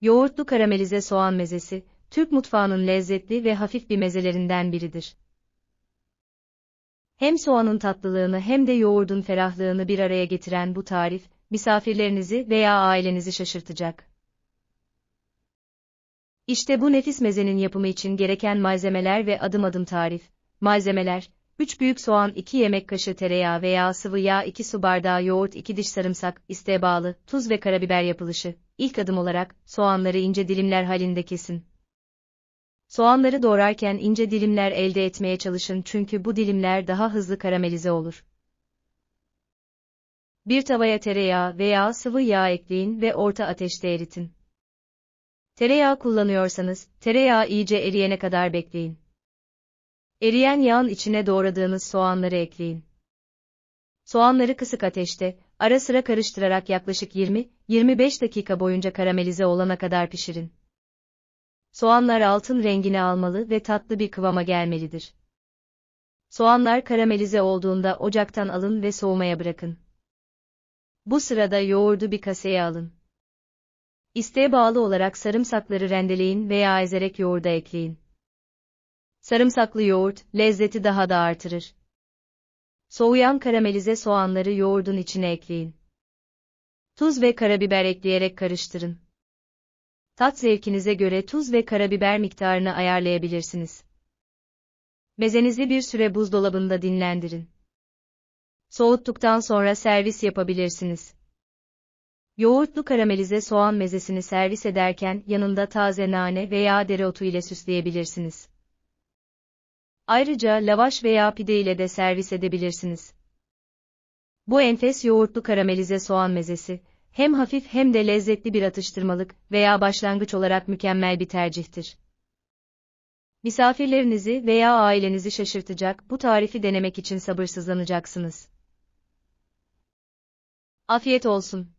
Yoğurtlu karamelize soğan mezesi, Türk mutfağının lezzetli ve hafif bir mezelerinden biridir. Hem soğanın tatlılığını hem de yoğurdun ferahlığını bir araya getiren bu tarif, misafirlerinizi veya ailenizi şaşırtacak. İşte bu nefis mezenin yapımı için gereken malzemeler ve adım adım tarif. Malzemeler, 3 büyük soğan 2 yemek kaşığı tereyağı veya sıvı yağ 2 su bardağı yoğurt 2 diş sarımsak, isteğe bağlı, tuz ve karabiber yapılışı. İlk adım olarak, soğanları ince dilimler halinde kesin. Soğanları doğrarken ince dilimler elde etmeye çalışın çünkü bu dilimler daha hızlı karamelize olur. Bir tavaya tereyağı veya sıvı yağ ekleyin ve orta ateşte eritin. Tereyağı kullanıyorsanız, tereyağı iyice eriyene kadar bekleyin. Eriyen yağın içine doğradığınız soğanları ekleyin. Soğanları kısık ateşte, ara sıra karıştırarak yaklaşık 20-25 dakika boyunca karamelize olana kadar pişirin. Soğanlar altın rengini almalı ve tatlı bir kıvama gelmelidir. Soğanlar karamelize olduğunda ocaktan alın ve soğumaya bırakın. Bu sırada yoğurdu bir kaseye alın. İsteğe bağlı olarak sarımsakları rendeleyin veya ezerek yoğurda ekleyin. Sarımsaklı yoğurt, lezzeti daha da artırır. Soğuyan karamelize soğanları yoğurdun içine ekleyin. Tuz ve karabiber ekleyerek karıştırın. Tat zevkinize göre tuz ve karabiber miktarını ayarlayabilirsiniz. Mezenizi bir süre buzdolabında dinlendirin. Soğuttuktan sonra servis yapabilirsiniz. Yoğurtlu karamelize soğan mezesini servis ederken yanında taze nane veya dereotu ile süsleyebilirsiniz. Ayrıca lavaş veya pide ile de servis edebilirsiniz. Bu enfes yoğurtlu karamelize soğan mezesi, hem hafif hem de lezzetli bir atıştırmalık veya başlangıç olarak mükemmel bir tercihtir. Misafirlerinizi veya ailenizi şaşırtacak bu tarifi denemek için sabırsızlanacaksınız. Afiyet olsun.